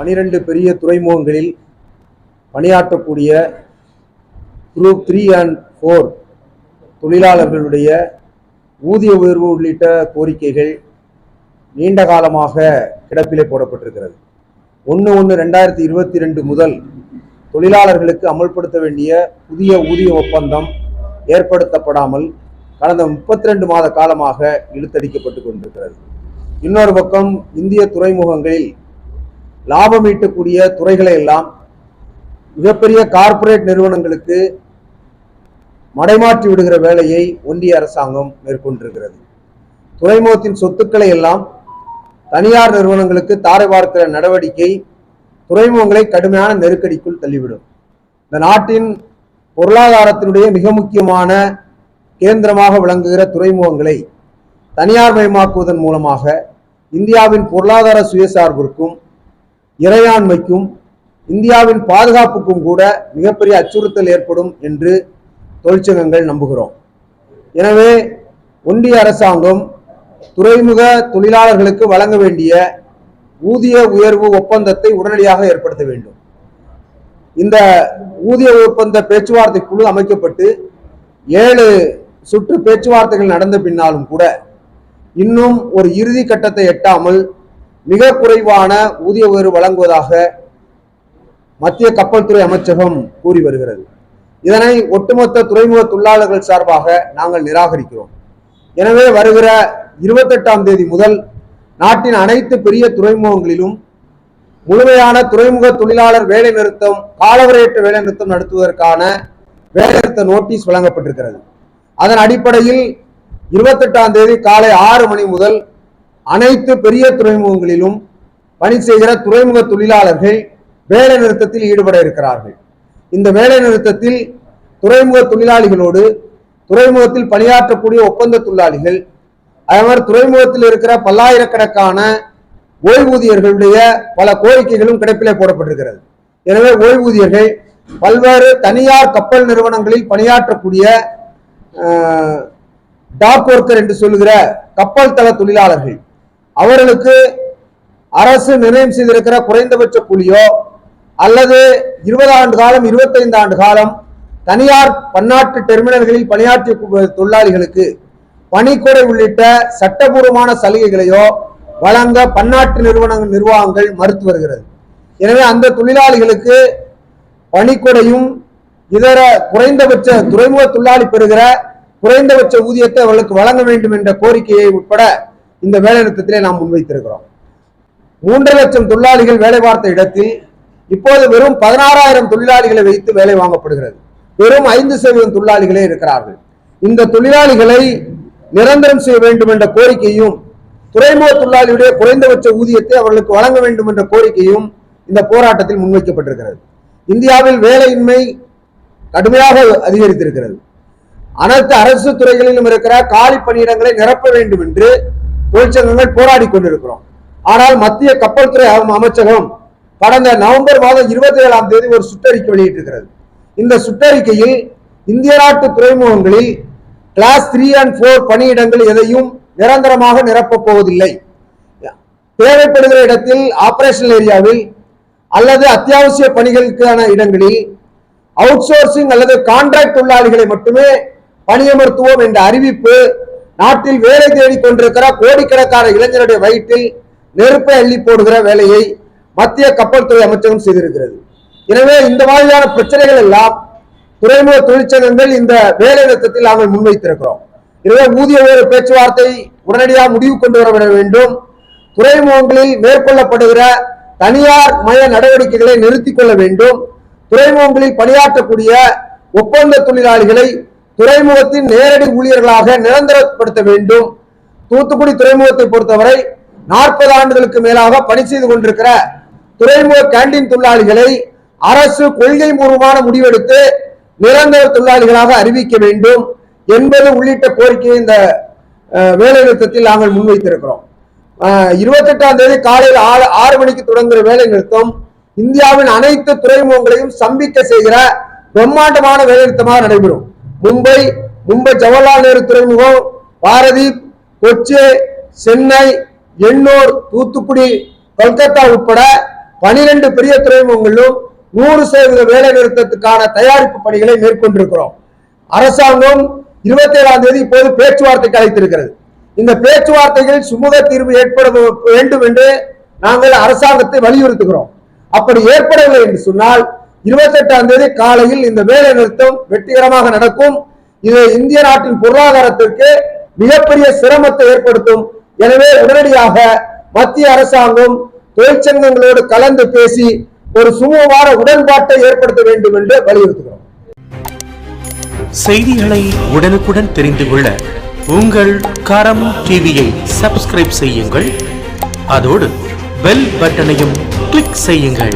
பனிரெண்டு பெரிய துறைமுகங்களில் பணியாற்றக்கூடிய குரூப் த்ரீ அண்ட் ஃபோர் தொழிலாளர்களுடைய ஊதிய உயர்வு உள்ளிட்ட கோரிக்கைகள் நீண்ட காலமாக கிடப்பிலே போடப்பட்டிருக்கிறது. ஒன்று ஒன்று ரெண்டாயிரத்தி இருபத்தி ரெண்டு முதல் தொழிலாளர்களுக்கு அமல்படுத்த வேண்டிய புதிய ஊதிய ஒப்பந்தம் ஏற்படுத்தப்படாமல் கடந்த முப்பத்தி ரெண்டு மாத காலமாக இழுத்தடிக்கப்பட்டு கொண்டிருக்கிறது. இன்னொரு பக்கம் இந்திய துறைமுகங்களில் லாபம் ஈட்டக்கூடிய துறைகளை எல்லாம் மிகப்பெரிய கார்ப்பரேட் நிறுவனங்களுக்கு மடைமாற்றி விடுகிற வேலையை ஒன்றிய அரசாங்கம் மேற்கொண்டிருக்கிறது. துறைமுகத்தின் சொத்துக்களை எல்லாம் தனியார் நிறுவனங்களுக்கு தாரை பார்க்கிற நடவடிக்கை துறைமுகங்களை கடுமையான நெருக்கடிக்குள் தள்ளிவிடும். இந்த நாட்டின் பொருளாதாரத்தினுடைய மிக முக்கியமான கேந்திரமாக விளங்குகிற துறைமுகங்களை தனியார் மயமாக்குவதன் மூலமாக இந்தியாவின் பொருளாதார சுயசார்பிற்கும் இறையாண்மைக்கும் இந்தியாவின் பாதுகாப்புக்கும் கூட மிகப்பெரிய அச்சுறுத்தல் ஏற்படும் என்று தொழிற்சங்கங்கள் நம்புகிறோம். எனவே ஒன்றிய அரசாங்கம் துறைமுக தொழிலாளர்களுக்கு வழங்க வேண்டிய ஊதிய உயர்வு ஒப்பந்தத்தை உடனடியாக ஏற்படுத்த வேண்டும். இந்த ஊதிய ஒப்பந்த பேச்சுவார்த்தை குழு அமைக்கப்பட்டு ஏழு சுற்று பேச்சுவார்த்தைகள் நடந்த பின்னாலும் கூட இன்னும் ஒரு இறுதி கட்டத்தை எட்டாமல் மிக குறைவான ஊதிய உயர்வு வழங்குவதாக மத்திய கப்பல் துறை அமைச்சகம் கூறி வருகிறது. இதனை ஒட்டுமொத்த துறைமுக தொழிலாளர்கள் சார்பாக நாங்கள் நிராகரிக்கிறோம். எனவே வருகிற இருபத்தெட்டாம் தேதி முதல் நாட்டின் அனைத்து பெரிய துறைமுகங்களிலும் முழுமையான துறைமுக தொழிலாளர் வேலை நிறுத்தம் காலவரையற்ற வேலை நிறுத்தம் நடத்துவதற்கான வேலைநிறுத்த நோட்டீஸ் வழங்கப்பட்டிருக்கிறது. அதன் அடிப்படையில் இருபத்தெட்டாம் தேதி காலை ஆறு மணி முதல் அனைத்து பெரிய துறைமுகங்களிலும் பணி செய்கிற துறைமுக தொழிலாளர்கள் வேலை நிறுத்தத்தில் ஈடுபட இருக்கிறார்கள். இந்த வேலை நிறுத்தத்தில் துறைமுக தொழிலாளிகளோடு துறைமுகத்தில் பணியாற்றக்கூடிய ஒப்பந்த தொழிலாளிகள் அதேமாதிரி துறைமுகத்தில் இருக்கிற பல்லாயிரக்கணக்கான ஓய்வூதியர்களுடைய பல கோரிக்கைகளும் கிடைப்பிலே போடப்பட்டிருக்கிறது. எனவே ஓய்வூதியர்கள் பல்வேறு தனியார் கப்பல் நிறுவனங்களில் பணியாற்றக்கூடிய டாக் ஒர்க்கர் என்று சொல்லுகிற கப்பல் தள தொழிலாளர்கள் அவர்களுக்கு அரசு நிர்ணயம் செய்திருக்கிற குறைந்தபட்ச கூலியோ அல்லது இருபது ஆண்டு காலம் இருபத்தைந்து ஆண்டு காலம் தனியார் பன்னாட்டு டெர்மினல்களில் பணியாற்றிய தொழிலாளிகளுக்கு பணிக்கொடை உள்ளிட்ட சட்டபூர்வமான சலுகைகளையோ வழங்க பன்னாட்டு நிறுவன நிர்வாகங்கள் மறுத்து வருகிறது. எனவே அந்த தொழிலாளிகளுக்கு பணிக்கொடையும் இதர குறைந்தபட்ச துறைமுக தொழிலாளி பெறுகிற குறைந்தபட்ச ஊதியத்தை அவர்களுக்கு வழங்க வேண்டும் என்ற கோரிக்கையை உட்பட இந்த வேலைநிறுத்தத்திலே நாம் முன்வைத்திருக்கிறோம். மூன்று லட்சம் தொழிலாளிகள் வேலை பார்த்த இடத்தில் இப்போது வெறும் பதினாறாயிரம் தொழிலாளிகளை வைத்து வேலை வாங்கப்படுகிறது. வெறும் ஐந்து சதவீதம் தொழிலாளிகளே இருக்கிறார்கள். இந்த தொழிலாளிகளை நிரந்தரம் செய்ய வேண்டும் என்ற கோரிக்கையும் துறைமுக தொழிலாளியுடைய குறைந்தபட்ச ஊதியத்தை அவர்களுக்கு வழங்க வேண்டும் என்ற கோரிக்கையும் இந்த போராட்டத்தில் முன்வைக்கப்பட்டிருக்கிறது. இந்தியாவில் வேலையின்மை கடுமையாக அதிகரித்திருக்கிறது. அனைத்து அரசு துறைகளிலும் இருக்கிற காலி பணியிடங்களை நிரப்ப வேண்டும் என்று தொழிற்சங்கங்கள் போராடி கொண்டிருக்கிறோம். ஆனால் மத்திய கப்பல் துறை அமைச்சகம் கடந்த நவம்பர் மாதம் இருபத்தி ஏழாம் தேதி ஒரு சுற்றறிக்கை வெளியிட்டிருக்கிறது. இந்த சுற்றறிக்கையில் இந்திய நாட்டு துறைமுகங்களில் கிளாஸ் த்ரீ அண்ட் போர் பணியிடங்கள் எதையும் நிரந்தரமாக நிரப்பப் போவதில்லை. தேவைப்படுகிற இடத்தில் ஆபரேஷனல் ஏரியாவில் அல்லது அத்தியாவசிய பணிகளுக்கான இடங்களில் அவுட் சோர்சிங் அல்லது கான்ட்ராக்ட் தொழிலாளிகளை மட்டுமே பணியமர்த்துவோம் என்ற அறிவிப்பு நாட்டில் வேலை தேடிக் கொண்டிருக்கிற கோடிக்கணக்கான இளைஞருடைய வயிற்றில் நெருப்பை அள்ளி போடுகிற வேலையை மத்திய கப்பல் துறை அமைச்சகம் செய்திருக்கிறது. எனவே இந்த மாதிரியான பிரச்சனைகள் எல்லாம் துறைமுக தொழிற்சங்கங்கள் இந்த வேலை நிறுத்தத்தில் நாங்கள் முன்வைத்திருக்கிறோம். எனவே ஊதிய உயர்வு பேச்சுவார்த்தை உடனடியாக முடிவு கொண்டு வரப்பட வேண்டும். துறைமுகங்களில் மேற்கொள்ளப்படுகிற தனியார் மய நடவடிக்கைகளை நிறுத்திக் கொள்ள வேண்டும். துறைமுகங்களில் பணியாற்றக்கூடிய ஒப்பந்த தொழிலாளிகளை துறைமுகத்தின் நேரடி ஊழியர்களாக நிரந்தரப்படுத்த வேண்டும். தூத்துக்குடி துறைமுகத்தை பொறுத்தவரை நாற்பது ஆண்டுகளுக்கு மேலாக பணி செய்து கொண்டிருக்கிற துறைமுக கேண்டீன் தொழிலாளிகளை அரசு கொள்கை பூர்வமான முடிவெடுத்து நிரந்தர தொழிலாளிகளாக அறிவிக்க வேண்டும் என்பது உள்ளிட்ட கோரிக்கையை இந்த வேலை நிறுத்தத்தில் நாங்கள் முன்வைத்திருக்கிறோம். இருபத்தி எட்டாம் தேதி காலையில் ஆறு ஆறு மணிக்கு தொடங்குகிற வேலை நிறுத்தம் இந்தியாவின் அனைத்து துறைமுகங்களையும் சம்பிக்க செய்கிற பிரம்மாண்டமான வேலைநிறுத்தமாக நடைபெறும். மும்பை மும்பை ஜவஹர்லால் நேரு துறைமுகம் பாரதி கொச்சி சென்னை எண்ணூர் தூத்துக்குடி கொல்கத்தா உட்பட பனிரெண்டு பெரிய துறைமுகங்களிலும் நூறு சதவீத வேலை நிறுத்தத்துக்கான தயாரிப்பு பணிகளை மேற்கொண்டிருக்கிறோம். அரசாங்கம் இருபத்தி ஏழாம் தேதி இப்போது பேச்சுவார்த்தைக்கு அழைத்திருக்கிறது. இந்த பேச்சுவார்த்தையில் சுமூக தீர்வு ஏற்பட வேண்டும் என்று நாங்கள் அரசாங்கத்தை வலியுறுத்துகிறோம். அப்படி ஏற்படவில்லை என்று சொன்னால் இருபத்தி எட்டாம் தேதி காலையில் இந்த வேலை நிறுத்தம் வெற்றிகரமாக நடக்கும். இது இந்திய நாட்டின் பொருளாதாரத்திற்கு மிகப்பெரிய சிரமத்தை ஏற்படுத்தும். எனவே உடனடியாக மத்திய அரசாங்கம் தொழிற்சங்கங்களோடு கலந்து பேசி ஒரு சுமூகமான உடன்பாட்டை ஏற்படுத்த வேண்டும் என்று வலியுறுத்துகிறோம். செய்திகளை உடனுக்குடன் தெரிந்து கொள்ள உங்கள் கரம் டிவியை சப்ஸ்கிரைப் செய்யுங்கள். அதோடு பெல் பட்டனையும் கிளிக் செய்யுங்கள்.